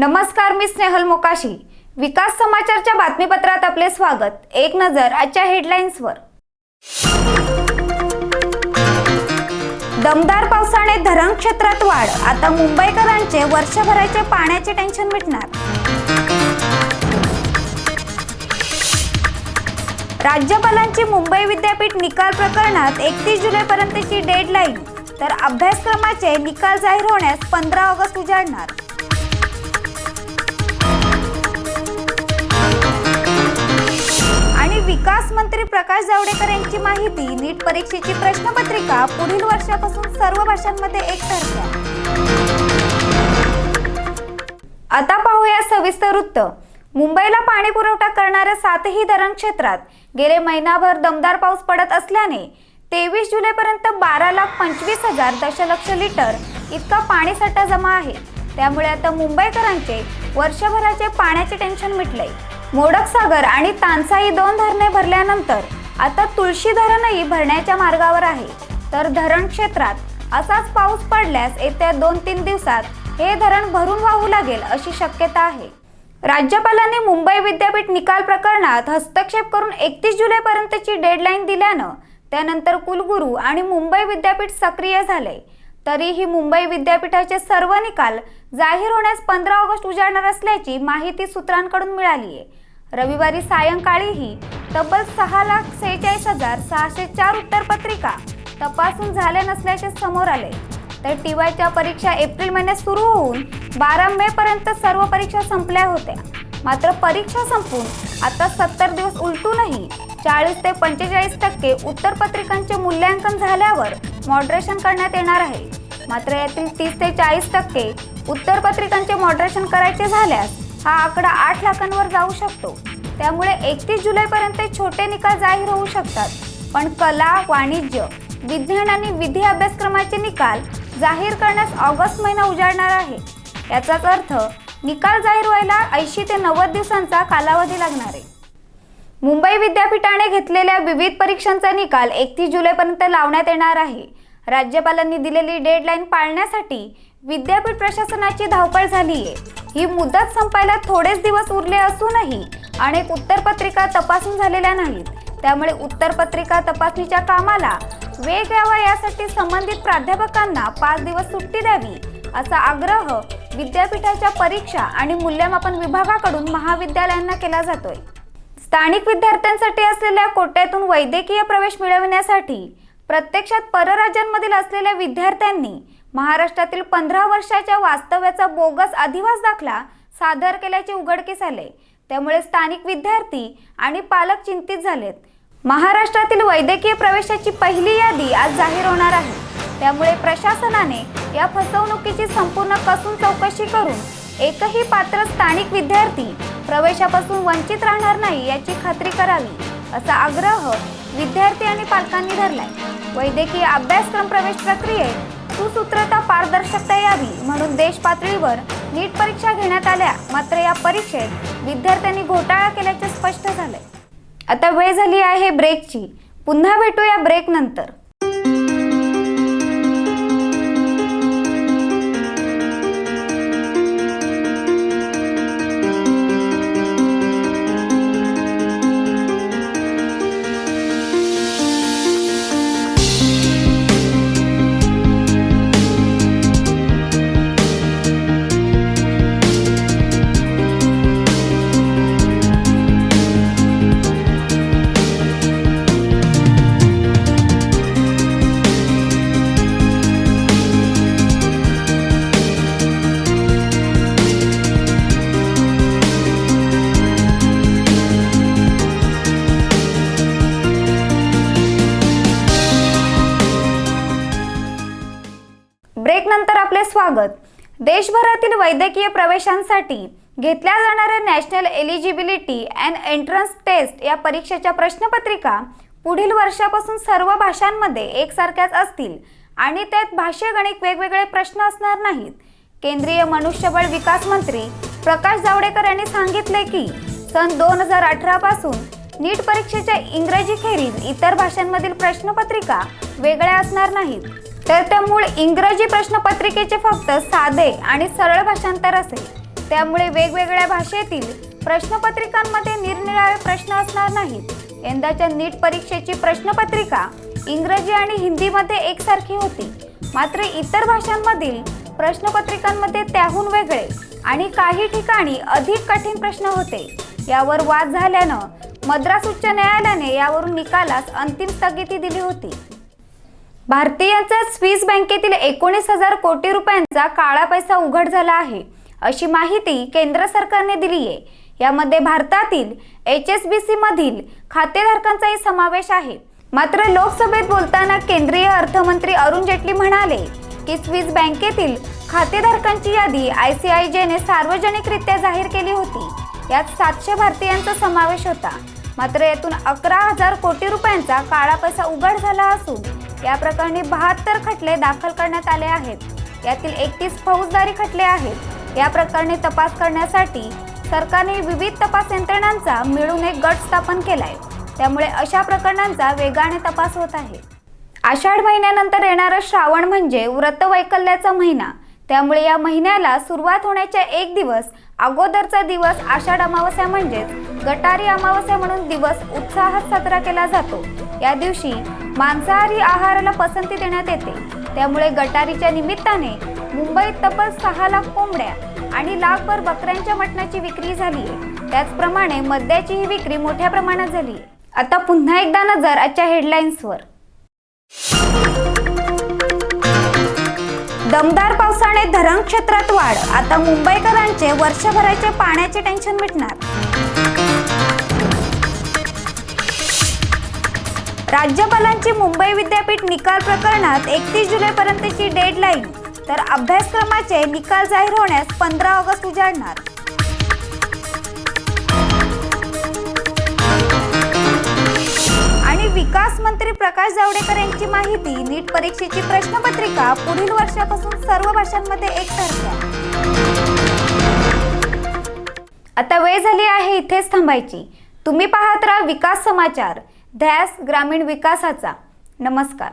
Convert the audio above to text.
नमस्कार मी स्नेहल मोकाशी. विकास समाचारच्या बातमीपत्रात आपले स्वागत. एक नजर आजच्या हेडलाईन्सवर. दमदार पावसाने धरण क्षेत्रात वाढ. आता मुंबईकरांचे वर्षभराचे पाण्याचे टेन्शन मिटणार. राज्यपालांची मुंबई विद्यापीठ निकाल प्रकरणात एकतीस जुलैपर्यंतची डेडलाईन. तर अभ्यासक्रमाचे निकाल जाहीर होण्यास पंधरा ऑगस्ट उजाडणार. आणि विकास मंत्री प्रकाश जावडेकर यांची माहिती नीट परीक्षेची प्रश्नपत्रिका पुढील वर्षापासून सर्व भाषांमध्ये एकसारख्या आता पाहूया सविस्तर वृत्त. मुंबईला पाणी पुरवठा करणाऱ्या सातही धरण क्षेत्रात गेले महिनाभर दमदार पाऊस पडत असल्याने तेवीस जुलैपर्यंत बारा लाख पंचवीस हजार दशलक्ष लिटर इतका पाणीसाठा जमा आहे. त्यामुळे आता मुंबईकरांचे वर्षभराचे पाण्याचे टेन्शन मिटलंय. मोडक सागर आणि तानसाई दोन धरणे भरल्यानंतर आता तुळशी धरणही भरण्याच्या मार्गावर आहे. तर धरण क्षेत्रात असाच पाऊस पडल्यास येत्या दोन तीन दिवसात हे धरण भरून वाहू लागेल अशी शक्यता आहे. राज्यपालांनी मुंबई विद्यापीठ निकाल प्रकरणात हस्तक्षेप करून एकतीस जुलैपर्यंतची डेडलाईन दिल्यानं त्यानंतर कुलगुरू आणि मुंबई विद्यापीठ सक्रिय झाले. तरीही मुंबई विद्यापीठाचे सर्व निकाल जाहीर होण्यास पंधरा ऑगस्ट उजाडणार असल्याची माहिती सूत्रांकडून मिळाली आहे रविवारी सायंकाळीही तब्बल सहा लाख सेहेचाळीस हजार सहाशे चार उत्तरपत्रिका तपासून झाल्या नसल्याचे समोर आले. तर टीवायच्या परीक्षा एप्रिल महिन्यात सुरू होऊन बारा मे पर्यंत सर्व परीक्षा संपल्या होत्या. मात्र परीक्षा संपून आता सत्तर दिवस उलटूनही चाळीस ते पंचेचाळीस टक्के उत्तरपत्रिकांचे मूल्यांकन झाल्यावर मॉडरेशन करण्यात येणार आहे. मात्र यातील तीस ते चाळीस टक्के उत्तरपत्रिकांचे मॉडरेशन करायचे झाल्यास हा आकडा आठ लाखांवर जाऊ शकतो. त्यामुळे एकतीस जुलैपर्यंत छोटे निकाल जाहीर होऊ शकतात. पण कला वाणिज्य विज्ञान आणि विधी अभ्यासक्रमाचे निकाल जाहीर करण्यास ऑगस्ट महिना उजाडणार आहे. याचाच अर्थ निकाल जाहीर व्हायला ऐंशी ते नव्वद दिवसांचा कालावधी लागणार आहे. मुंबई विद्यापीठाने घेतलेल्या विविध परीक्षांचा निकाल एकतीस जुलैपर्यंत लावण्यात येणार आहे. राज्यपालांनी दिलेली डेडलाईन पाळण्यासाठी विद्यापीठ प्रशासनाची धावपळ झाली आहे ही मुदत संपायला थोडेच दिवस उरले असूनही अनेक उत्तरपत्रिका तपासून झालेल्या नाहीत. त्यामुळे उत्तरपत्रिका तपासणीच्या कामाला वेग यावा यासाठी संबंधित प्राध्यापकांना पाच दिवस सुट्टी द्यावी असा आग्रह विद्यापीठाच्या परीक्षा आणि मूल्यमापन विभागाकडून महाविद्यालयांना केला जातोय. स्थानिक विद्यार्थ्यांसाठी असलेल्या कोट्यातून वैद्यकीय प्रवेश मिळविण्यासाठी प्रत्यक्षात परराज्यांमधील असलेल्या विद्यार्थ्यांनी महाराष्ट्रातील पंधरा वर्षाच्या वास्तव्याचा बोगस अधिवास दाखला सादर केल्याचे उघडकीस आले. त्यामुळे स्थानिक विद्यार्थी आणि पालक चिंतित झालेत. महाराष्ट्रातील वैद्यकीय प्रवेशाची पहिली यादी आज जाहीर होणार आहे. त्यामुळे प्रशासनाने या फसवणुकीची संपूर्ण कसून चौकशी करून एकही पात्र स्थानिक विद्यार्थी प्रवेशापासून वंचित राहणार नाही याची खात्री करावी असा आग्रह विद्यार्थी आणि पालकांनी धरलाय. वैद्यकीय अभ्यासक्रम प्रवेश प्रक्रियेत सुसूत्रता पारदर्शकता यावी म्हणून देश पातळीवर नीट परीक्षा घेण्यात आल्या. मात्र या परीक्षेत विद्यार्थ्यांनी घोटाळा केल्याचे स्पष्ट झाले आता वेळ झाली आहे ब्रेकची पुन्हा भेटूया ब्रेक नंतर. नंतर आपले स्वागत. देशभरातील वैद्यकीय प्रवेशांसाठी घेतल्या जाणाऱ्या national eligibility and entrance test या परीक्षेच्या प्रश्नपत्रिका पुढील वर्षापासून सर्व भाषांमध्ये एकसारख्याच असतील आणि त्यात भाष्य गणित वेगवेगळे प्रश्न असणार नाहीत. केंद्रीय मनुष्यबळ विकास मंत्री प्रकाश जावडेकर यांनी सांगितले की सन दोन हजार अठरा पासून नीट परीक्षेच्या इंग्रजी खेरीज इतर भाषांमधील प्रश्नपत्रिका वेगळ्या असणार नाहीत. तर त्या मूळ इंग्रजी प्रश्नपत्रिकेचे फक्त साधे आणि सरळ भाषांतर असेल. त्यामुळे वेगवेगळ्या भाषेतील प्रश्नपत्रिकांमध्ये निरनिराळे प्रश्न असणार नाहीत. यंदाच्या नीट परीक्षेची प्रश्नपत्रिका इंग्रजी आणि हिंदीमध्ये एकसारखी होती. मात्र इतर भाषांमधील प्रश्नपत्रिकांमध्ये त्याहून वेगळे आणि काही ठिकाणी अधिक कठीण प्रश्न होते. यावर वाद झाल्यानं मद्रास उच्च न्यायालयाने यावरून निकालास अंतिम स्थगिती दिली होती. भारतीयांचा स्विस बँकेतील एकोणीस हजार कोटी रुपयांचा काळा पैसा उघड झाला आहे. अशी माहिती केंद्र सरकारने दिली आहे. यामध्ये भारतातील एच एस बी सी मधील खातेधारकांचाही समावेश आहे. मात्र लोकसभेत बोलताना केंद्रीय अर्थमंत्री अरुण जेटली म्हणाले की स्विस बँकेतील खातेधारकांची यादी आय सी आय जेने सार्वजनिकरित्या जाहीर केली होती. यात सातशे भारतीयांचा समावेश होता. मात्र यातून अकरा हजार कोटी रुपयांचा काळा पैसा उघड झाला असून या प्रकरणी बहात्तर खटले दाखल करण्यात आले आहेत. यातील एकतीस फौजदारी खटले आहेत. या प्रकरणी तपास करण्यासाठी सरकारने विविध तपास यंत्रणांचा मिळून एक गट स्थापन केलाय. त्यामुळे अशा प्रकरणांचा वेगाने तपास होत आहे. आषाढ महिन्यानंतर येणारा श्रावण म्हणजे व्रतवैकल्याचा महिना. त्यामुळे या महिन्याला सुरुवात होण्याच्या एक दिवस अगोदरचा दिवस आषाढ अमावस्या म्हणजेच गटारी अमावस्या म्हणून दिवस उत्साहात साजरा केला जातो. या दिवशी मांसाहारी आहाराला पसंती देण्यात येते. त्यामुळे गटारीच्या निमित्ताने मुंबईत तब्बल सहा लाख कोंबड्या आणि लाखभर बकऱ्यांच्या मटणाची विक्री झाली आहे. त्याचप्रमाणे मद्याचीही विक्री मोठ्या प्रमाणात झाली आहे. आता पुन्हा एकदा नजर आजच्या हेडलाईन्सवर दमदार पावसाने धरण क्षेत्रात वाढ. आता मुंबईकरांचे वर्षभराचे पाण्याचे टेन्शन मिटणार. राज्यपालांची मुंबई विद्यापीठ निकाल प्रकरणात एकतीस जुलैपर्यंतची डेडलाईन तर अभ्यासक्रमाचे निकाल जाहीर होण्यास पंधरा ऑगस्ट उजाडणार. विकास मंत्री प्रकाश जावडेकर यांची माहिती नीट परीक्षेची प्रश्नपत्रिका पुढील वर्षापासून सर्व भाषांमध्ये एकसारख्या आता वेळ झाली आहे इथेच थांबायची. तुम्ही पाहत राहा विकास समाचार. ध्यास ग्रामीण विकासाचा. नमस्कार.